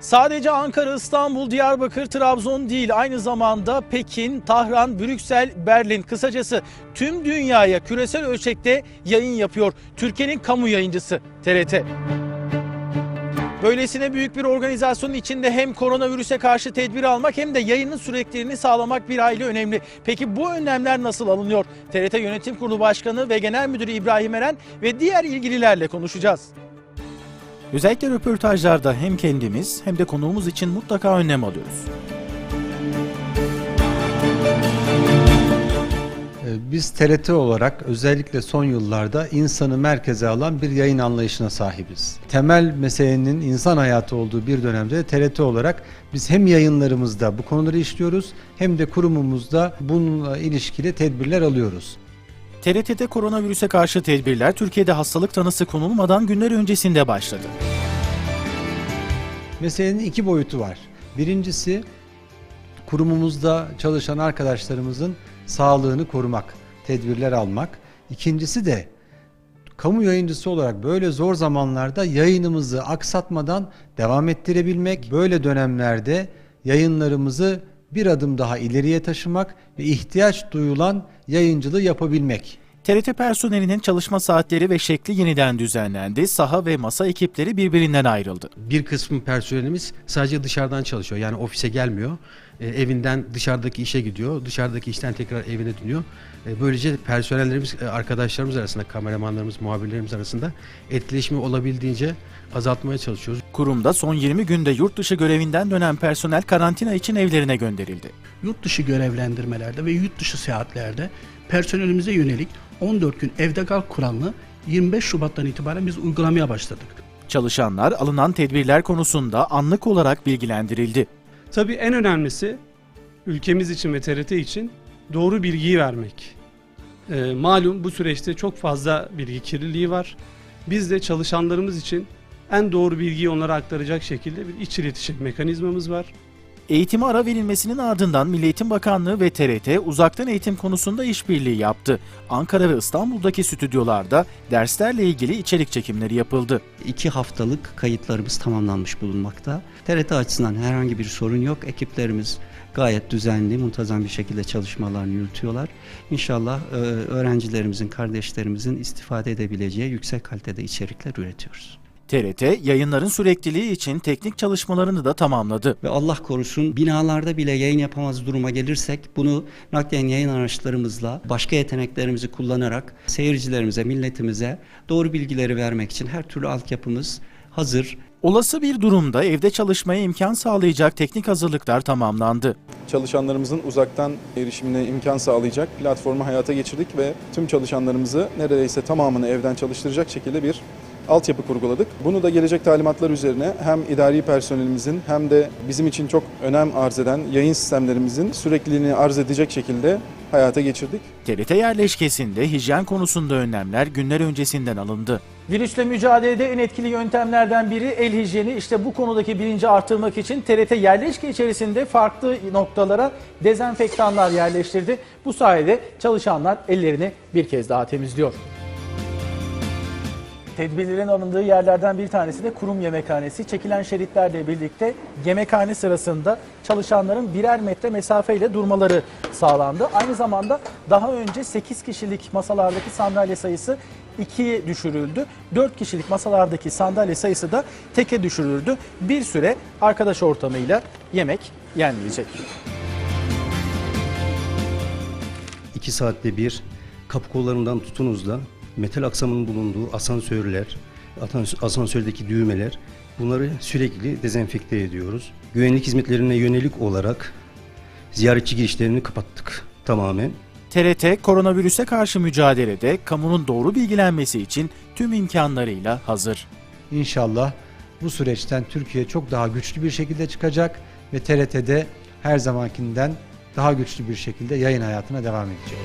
Sadece Ankara, İstanbul, Diyarbakır, Trabzon değil aynı zamanda Pekin, Tahran, Brüksel, Berlin kısacası tüm dünyaya küresel ölçekte yayın yapıyor. Türkiye'nin kamu yayıncısı TRT. Böylesine büyük bir organizasyonun içinde hem koronavirüse karşı tedbir almak hem de yayının sürekliliğini sağlamak bir hayli önemli. Peki bu önlemler nasıl alınıyor? TRT Yönetim Kurulu Başkanı ve Genel Müdürü İbrahim Eren ve diğer ilgililerle konuşacağız. Özellikle röportajlarda hem kendimiz hem de konuğumuz için mutlaka önlem alıyoruz. Ee, Biz TRT olarak özellikle son yıllarda insanı merkeze alan bir yayın anlayışına sahibiz. Temel meselenin insan hayatı olduğu bir dönemde TRT olarak biz hem yayınlarımızda bu konuları işliyoruz hem de kurumumuzda bununla ilişkili tedbirler alıyoruz. TRT'de koronavirüse karşı tedbirler Türkiye'de hastalık tanısı konulmadan günler öncesinde başladı. Meselenin iki boyutu var. Birincisi kurumumuzda çalışan arkadaşlarımızın sağlığını korumak, tedbirler almak. İkincisi de kamu yayıncısı olarak böyle zor zamanlarda yayınımızı aksatmadan devam ettirebilmek, böyle dönemlerde yayınlarımızı bir adım daha ileriye taşımak ve ihtiyaç duyulan yayıncılığı yapabilmek. TRT personelinin çalışma saatleri ve şekli yeniden düzenlendi. Saha ve masa ekipleri birbirinden ayrıldı. bir kısmı personelimiz sadece dışarıdan çalışıyor. Yani ofise gelmiyor. E, evinden dışarıdaki işe gidiyor. Dışarıdaki işten tekrar evine dönüyor. E, böylece personellerimiz, e, arkadaşlarımız arasında, kameramanlarımız, muhabirlerimiz arasında etkileşimi olabildiğince azaltmaya çalışıyoruz. Kurumda son 20 günde yurt dışı görevinden dönen personel karantina için evlerine gönderildi. yurt dışı görevlendirmelerde ve yurt dışı seyahatlerde personelimize yönelik 14 gün evde kal kuralını 25 Şubat'tan itibaren biz uygulamaya başladık. Çalışanlar alınan tedbirler konusunda anlık olarak bilgilendirildi. Tabii en önemlisi ülkemiz için ve TRT için doğru bilgiyi vermek. Ee, malum bu süreçte çok fazla bilgi kirliliği var. Biz de çalışanlarımız için en doğru bilgiyi onlara aktaracak şekilde bir iç iletişim mekanizmamız var. Eğitime ara verilmesinin ardından Milli Eğitim Bakanlığı ve TRT uzaktan eğitim konusunda işbirliği yaptı. Ankara ve İstanbul'daki stüdyolarda derslerle ilgili içerik çekimleri yapıldı. İki haftalık kayıtlarımız tamamlanmış bulunmakta. TRT açısından herhangi bir sorun yok. Ekiplerimiz gayet düzenli, muntazam bir şekilde çalışmalarını yürütüyorlar. İnşallah e, öğrencilerimizin, kardeşlerimizin istifade edebileceği yüksek kalitede içerikler üretiyoruz. TRT yayınların sürekliliği için teknik çalışmalarını da tamamladı. Ve Allah korusun binalarda bile yayın yapamaz duruma gelirsek bunu naklen yayın araçlarımızla başka yeteneklerimizi kullanarak seyircilerimize, milletimize doğru bilgileri vermek için her türlü altyapımız hazır. Olası bir durumda evde çalışmaya imkan sağlayacak teknik hazırlıklar tamamlandı. çalışanlarımızın uzaktan erişimine imkan sağlayacak platformu hayata geçirdik ve tüm çalışanlarımızı neredeyse tamamını evden çalıştıracak şekilde bir altyapı kurguladık. Bunu da gelecek talimatlar üzerine hem idari personelimizin hem de bizim için çok önem arz eden yayın sistemlerimizin sürekliliğini arz edecek şekilde hayata geçirdik. TRT yerleşkesinde hijyen konusunda önlemler günler öncesinden alındı. Virüsle mücadelede en etkili yöntemlerden biri el hijyeni. İşte bu konudaki bilinci artırmak için TRT yerleşke içerisinde farklı noktalara dezenfektanlar yerleştirdi. Bu sayede çalışanlar ellerini bir kez daha temizliyor. Tedbirlerin alındığı yerlerden bir tanesi de kurum yemekhanesi. Çekilen şeritlerle birlikte yemekhane sırasında çalışanların birer metre mesafeyle durmaları sağlandı. Aynı zamanda daha önce 8 kişilik masalardaki sandalye sayısı 2'ye düşürüldü. 4 kişilik masalardaki sandalye sayısı da teke düşürüldü. Bir süre arkadaş ortamıyla yemek yenmeyecek. İki saatte bir kapı kollarından tutunuz da metal aksamının bulunduğu asansörler, asans- asansördeki düğmeler bunları sürekli dezenfekte ediyoruz. Güvenlik hizmetlerine yönelik olarak ziyaretçi girişlerini kapattık tamamen. TRT koronavirüse karşı mücadelede kamunun doğru bilgilenmesi için tüm imkanlarıyla hazır. İnşallah bu süreçten Türkiye çok daha güçlü bir şekilde çıkacak ve TRT'de her zamankinden daha güçlü bir şekilde yayın hayatına devam edecek.